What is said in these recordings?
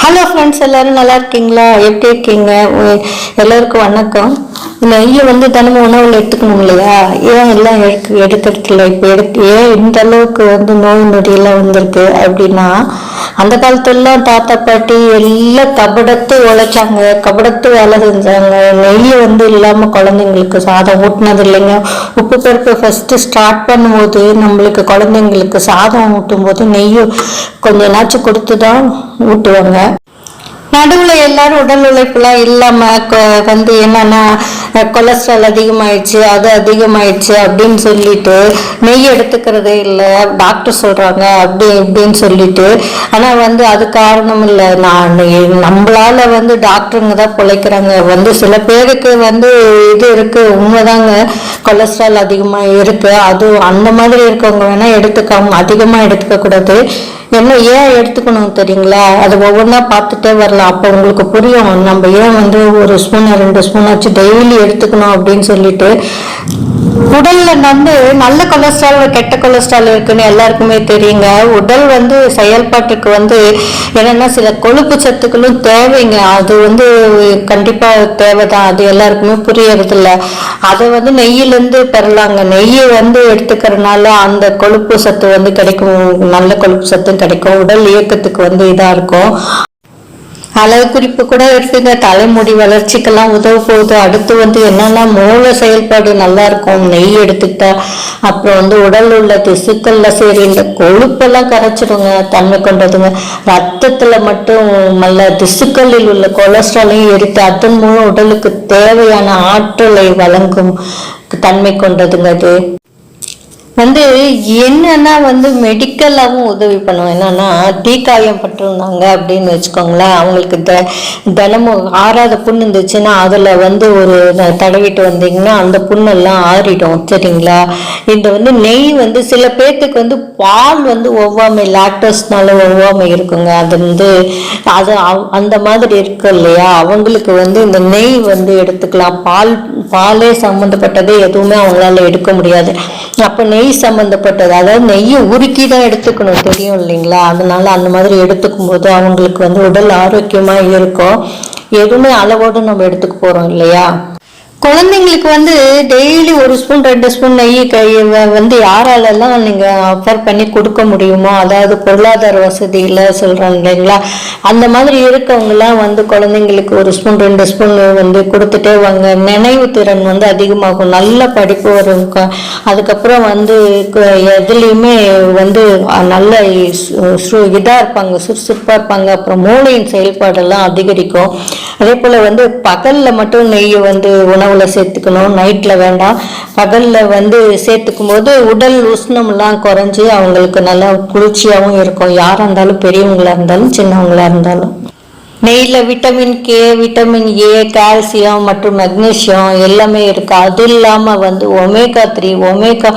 Hello friends எல்லாரும் நல்லா இருக்கீங்களா? எப்படி இருக்கீங்க? எல்லோருக்கும் எல்லாருக்கும் வணக்கம். நெய்யை வந்து தினமும் உணவில் எடுத்துக்கணும் இல்லையா? ஏன் எல்லாம் எடுக்க எடுக்கிறதில்ல இப்போ எடுத்து ஏன் இந்த அளவுக்கு வந்து நோய் நொடியெல்லாம் வந்திருக்கு அப்படின்னா அந்த காலத்துலலாம் தாத்தா பாட்டி எல்லாம் கபடத்து உழைச்சாங்க. கபடத்து வேலை செஞ்சாங்க. நெய்யை வந்து இல்லாமல் குழந்தைங்களுக்கு சாதம் ஊட்டினது இல்லைங்க. உப்பு பருப்பு ஃபஸ்ட்டு ஸ்டார்ட் பண்ணும்போது நம்மளுக்கு குழந்தைங்களுக்கு சாதம் ஊட்டும் போது நெய் கொஞ்சம் நாச்சும் கொடுத்து தான் ஊட்டுவாங்க. நடுவில் எல்லாரும் உடல் உழைப்புலாம் இல்லாமல் கொ- வந்து என்னன்னா கொலஸ்ட்ரால் அதிகமாயிடுச்சு அது அதிகமாயிடுச்சு அப்படின்னு சொல்லிட்டு நெய் எடுத்துக்கிறதே இல்லை டாக்டர் சொல்றாங்க அப்படி இப்படின்னு சொல்லிட்டு. ஆனால் வந்து அது காரணம் இல்லை. நான் நம்மளால வந்து டாக்டருங்க தான் பிழைக்கிறாங்க. வந்து சில பேருக்கு வந்து இது இருக்கு உண்மைதாங்க. கொலஸ்ட்ரால் அதிகமாக இருக்கு. அதுவும் அந்த மாதிரி இருக்கவங்க வேணால் எடுத்துக்காம அதிகமாக எடுத்துக்க கூடாது என்ன ஏன் எடுத்துக்கணும் தெரியுங்களா? அது ஒவ்வொன்றா பார்த்துட்டே வரலாம். அப்போ உங்களுக்கு புரியும். நம்ம ஏன் வந்து ஒரு ஸ்பூன் ரெண்டு ஸ்பூன் வச்சு டெய்லி எடுத்துக்கணும் அப்படின்னு சொல்லிட்டு உடல்ல வந்து நல்ல கொலஸ்ட்ரால் கெட்ட கொலஸ்ட்ரால் இருக்குன்னு எல்லாருக்குமே தெரியுங்க. உடல் வந்து செயல்பாட்டுக்கு வந்து என்னன்னா சில கொழுப்பு சத்துக்களும் தேவைங்க. அது வந்து கண்டிப்பா தேவைதான். அது எல்லாருக்குமே புரியறது இல்ல அதை வந்து நெய்யிலேருந்து பெறலாங்க. நெய்யை வந்து எடுத்துக்கிறதுனால அந்த கொழுப்பு சத்து வந்து கிடைக்கும். நல்ல கொழுப்பு சத்தும் கிடைக்கும். உடல் இயக்கத்துக்கு வந்து இதா இருக்கும். அளவு குறிப்பு கூட இருக்குங்க தலைமுடி வளர்ச்சிக்கெல்லாம் உதவ போகுது. அடுத்து வந்து என்னன்னா மூளை செயல்பாடு நல்லா இருக்கும். நெய் எடுத்துக்கிட்டா அப்புறம் வந்து உடல் உள்ள திசுக்கள்ல சரி இந்த கொழுப்பெல்லாம் கரைச்சிடுங்க தன்மை கொண்டதுங்க. ரத்தத்துல மட்டும் நல்ல திசுக்களில் உள்ள கொலஸ்ட்ராலையும் எடுத்து அதன் மூலம் உடலுக்கு தேவையான ஆற்றலை வழங்கும் தன்மை கொண்டதுங்க அது வந்து என்னன்னா வந்து மெடிக்கலாகவும் உதவி பண்ணுவோம் என்னன்னா தீக்காயம் பட்டிருந்தாங்க அப்படின்னு வச்சுக்கோங்களேன். அவங்களுக்கு த தினமும் ஆறாத புண்ணு இருந்துச்சுன்னா அதில் வந்து ஒரு தடவிட்டு வந்தீங்கன்னா அந்த புண்ணெல்லாம் ஆறிடும். சரிங்களா? இந்த வந்து நெய் வந்து சில பேர்த்துக்கு வந்து பால் வந்து ஒவ்வாமை லாக்டோஸ்னால ஒவ்வாமை இருக்குங்க. அது வந்து அது அவ்- அந்த மாதிரி இருக்கு இல்லையா? அவங்களுக்கு வந்து இந்த நெய் வந்து எடுத்துக்கலாம். பால் பாலே சம்மந்தப்பட்டது எதுவுமே அவங்களால எடுக்க முடியாது. அப்போ நெய் சம்மந்தப்பட்டது அதாவது நெய்யை உருக்கி தான் எடுத்துக்கணும். தெரியும் இல்லைங்களா? அதனால அந்த மாதிரி எடுத்துக்கும் போது அவங்களுக்கு வந்து உடல் ஆரோக்கியமா இருக்கும். எதுவுமே அளவோடு நம்ம எடுத்துக்க போறோம் இல்லையா? குழந்தைங்களுக்கு வந்து டெய்லி ஒரு ஸ்பூன் ரெண்டு ஸ்பூன் நெய் கை வந்து யாராலெல்லாம் நீங்கள் ஆஃபர் பண்ணி கொடுக்க முடியுமோ அதாவது பொருளாதார வசதி இல்லை சொல்கிறாங்க இல்லைங்களா? அந்த மாதிரி இருக்கவங்கலாம் வந்து குழந்தைங்களுக்கு ஒரு ஸ்பூன் ரெண்டு ஸ்பூன் வந்து கொடுத்துட்டே வாங்க. நினைவு திறன் வந்து அதிகமாகும். நல்ல படிப்பு வரும். அதுக்கப்புறம் வந்து எதுலேயுமே வந்து நல்ல இதாக இருப்பாங்க சுறுசுறுப்பாக இருப்பாங்க. அப்புறம் மூளையின் செயல்பாடெல்லாம் அதிகரிக்கும். அதே போல் வந்து பகலில் மட்டும் நெய் வந்து உணவு உணவில் சேர்த்துக்கணும். நைட்டில் வேண்டாம். பகலில் வந்து சேர்த்துக்கும் போது உடல் உஷ்ணம்லாம் குறைஞ்சி அவங்களுக்கு நல்லா குளிர்ச்சியாகவும் இருக்கும். யாராக இருந்தாலும் பெரியவங்களா இருந்தாலும் சின்னவங்களா இருந்தாலும். நெய்யில் vitamin K vitamin A calcium மற்றும் மெக்னீசியம் எல்லாமே இருக்குது அது இல்லாமல் வந்து ஒமேகா த்ரீ ஒமேகா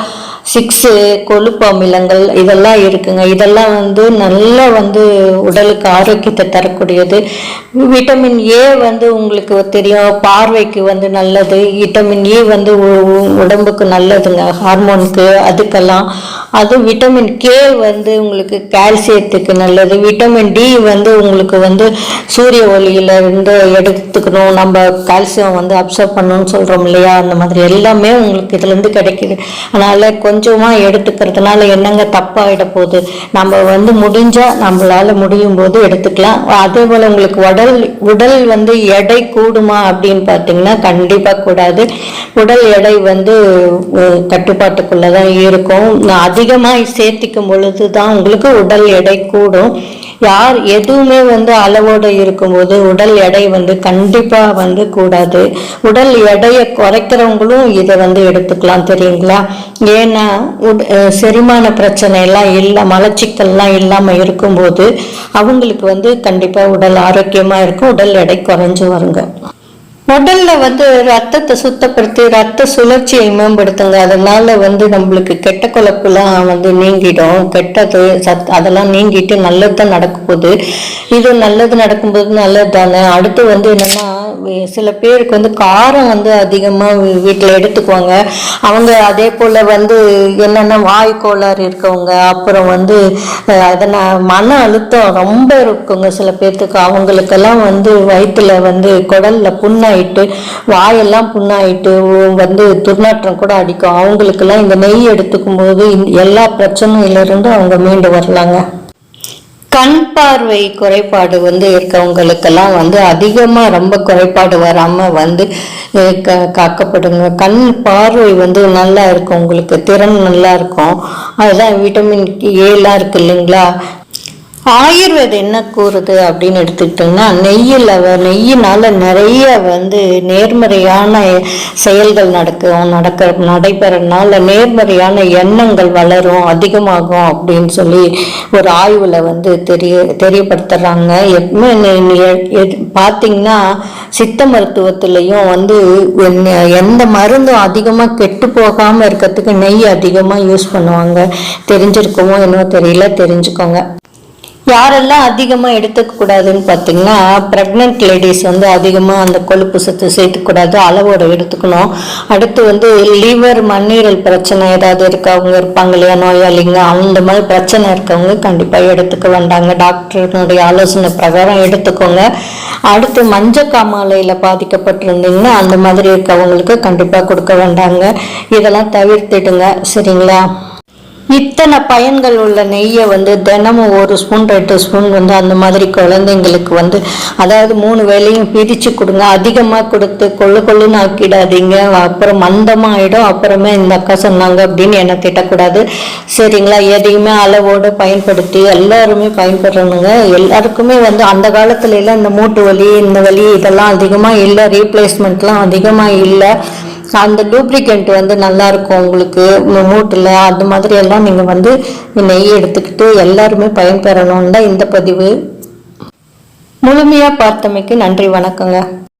சிக்ஸு கொழுப்பு அமிலங்கள் இதெல்லாம் இருக்குங்க. இதெல்லாம் வந்து நல்லா வந்து உடலுக்கு ஆரோக்கியத்தை தரக்கூடியது. விட்டமின் ஏ வந்து உங்களுக்கு தெரியும். பார்வைக்கு வந்து நல்லது. விட்டமின் ஏ வந்து உடம்புக்கு நல்லதுங்க. ஹார்மோனுக்கு அதுக்கெல்லாம் அதுவும் விட்டமின் கே வந்து உங்களுக்கு கால்சியத்துக்கு நல்லது. விட்டமின் டி வந்து உங்களுக்கு வந்து சூரிய ஒளியில இருந்து எடுத்துக்கணும். நம்ம கால்சியம் வந்து அப்சர்வ் பண்ணணும்னு சொல்கிறோம் இல்லையா? அந்த மாதிரி எல்லாமே உங்களுக்கு இதுலேருந்து கிடைக்கிது. கிடைக்குது கொஞ்சமாக எடுத்துக்கிறதுனால என்னங்க தப்பாயிட போகுது? நம்ம வந்து முடிஞ்சால் நம்மளால முடியும் போது எடுத்துக்கலாம். அதே போல் உங்களுக்கு உடல் உடல் வந்து எடை கூடுமா அப்படின்னு பார்த்தீங்கன்னா கண்டிப்பாக கூடாது. உடல் எடை வந்து கட்டுப்பாட்டுக்குள்ளே தான் இருக்கும். அது அதிகமாக சேர்த்திக்கும் பொழுது தான் உங்களுக்கு உடல் எடை கூடும். யார் எதுவுமே வந்து அளவோடு இருக்கும்போது உடல் எடை வந்து கண்டிப்பாக வந்து கூடாது. உடல் எடையை குறைக்கிறவங்களும் இதை வந்து எடுத்துக்கலாம் தெரியுங்களா? ஏன்னா செரிமான பிரச்சனை எல்லாம் இல்லை மலச்சிக்கல்லாம் இல்லாமல் இருக்கும்போது அவங்களுக்கு வந்து கண்டிப்பாக உடல் ஆரோக்கியமாக இருக்கும் உடல் எடை குறைஞ்சு வருங்க. உடல்ல வந்து ரத்தத்தை சுத்தப்படுத்தி ரத்த சுழற்சியை மேம்படுத்துங்க. அதனால வந்து நம்மளுக்கு கெட்ட குழப்பெல்லாம் வந்து நீங்கிடும். கெட்டது சத் அதெல்லாம் நீங்கிட்டு நல்லது தான் நடக்கும் போகுது இது நல்லது நடக்கும்போது நல்லது தானே அடுத்து வந்து என்னன்னா சில பேருக்கு வந்து காரம் வந்து அதிகமாக வீட்டில் எடுத்துக்குவாங்க. அவங்க அதே போல் வந்து என்னென்ன வாய் கோளாறு இருக்கவங்க அப்புறம் வந்து அதனால் மன அழுத்தம் ரொம்ப இருக்குங்க சில பேர்த்துக்கு. அவங்களுக்கெல்லாம் வந்து வயிற்றில் வந்து குடலில் புண்ணை புண்ணாயிட்டு வாயெல்லாம் புண்ணாயிட்டு வந்து துர்நாற்றம் கூட அடிக்கும். அவங்களுக்கெல்லாம் இந்த நெய் எடுத்துக்கும் போது எல்லா பிரச்சனையிலிருந்தும் அவங்க மீண்டு வரலாங்க. கண் பார்வை குறைபாடு வந்து இருக்கவங்களுக்கெல்லாம் வந்து அதிகமாக ரொம்ப குறைபாடு வராமல் வந்து க காக்கப்படுங்க. கண் பார்வை வந்து நல்லா இருக்கும். உங்களுக்கு திறன் நல்லா இருக்கும். அதுதான் விட்டமின் ஏலாம் இருக்கு இல்லைங்களா? ஆயுர்வேதம் என்ன கூறுது அப்படின்னு எடுத்துக்கிட்டிங்கன்னா நெய்யில் நெய்யினால் நிறைய வந்து நேர்மறையான செயல்கள் நடக்கும் நடக்க நடைபெறனால நேர்மறையான எண்ணங்கள் வளரும் அதிகமாகும் அப்படின்னு சொல்லி ஒரு ஆய்வில் வந்து தெரிய தெரியப்படுத்துறாங்க. எப்பவுமே எது- பார்த்தீங்கன்னா சித்த மருத்துவத்திலையும் வந்து எந்த மருந்தும் அதிகமாக கெட்டு போகாமல் இருக்கிறதுக்கு நெய் அதிகமாக யூஸ் பண்ணுவாங்க. தெரிஞ்சிருக்குமோ என்னவோ தெரியல தெரிஞ்சுக்கோங்க. யாரெல்லாம் அதிகமாக எடுத்துக்கக்கூடாதுன்னு பார்த்தீங்கன்னா ப்ரெக்னென்ட் லேடிஸ் வந்து அதிகமாக அந்த கொழுப்பு சத்து சேர்த்துக்கூடாது அளவோட எடுத்துக்கணும். அடுத்து வந்து லிவர் மண்ணீரல் பிரச்சனை ஏதாவது இருக்கவங்க இருப்பாங்க இல்லையா நோயாளிங்க அந்த மாதிரி பிரச்சனை இருக்கவங்க கண்டிப்பாக எடுத்துக்க வேண்டாங்க. டாக்டருடைய ஆலோசனை பிரகாரம் எடுத்துக்கோங்க. அடுத்து மஞ்சள் காமாலையில் பாதிக்கப்பட்டிருந்தீங்கன்னா அந்த மாதிரி இருக்கவங்களுக்கு கண்டிப்பாக கொடுக்க வேண்டாங்க. இதெல்லாம் தவிர்த்திடுங்க. சரிங்களா? இத்தனை பயன்கள் உள்ள நெய்யை வந்து தினமும் ஒரு ஸ்பூன் ரெண்டு ஸ்பூன் வந்து அந்த மாதிரி குழந்தைங்களுக்கு வந்து அதாவது மூணு வேலையும் பிரித்து கொடுங்க. அதிகமாக கொடுத்து கொள்ளு கொள்ளுன்னு ஆக்கிடாதீங்க. அப்புறம் மந்தமாக ஆகிடும் அப்புறமே இந்த அக்கா சொன்னாங்க அப்படின்னு என்னை திட்டக்கூடாது. சரிங்களா? எதையுமே அளவோடு பயன்படுத்தி எல்லாருமே பயன்படுறணுங்க எல்லாருக்குமே வந்து அந்த காலத்துல எல்லாம் இந்த மூட்டு வலி இந்த வலி இதெல்லாம் அதிகமாக இல்லை. ரீப்ளேஸ்மெண்ட்லாம் அதிகமாக இல்லை. அந்த லூப்ரிகண்ட் வந்து நல்லா இருக்கும் உங்களுக்கு மூட்டில் மூட்டுல. அந்த மாதிரி எல்லாம் நீங்க வந்து நெய் எடுத்துக்கிட்டு எல்லாருமே பயன்பெறணும்னு தான் இந்த பதிவு. முழுமையா பார்த்தமைக்கு நன்றி வணக்கங்க.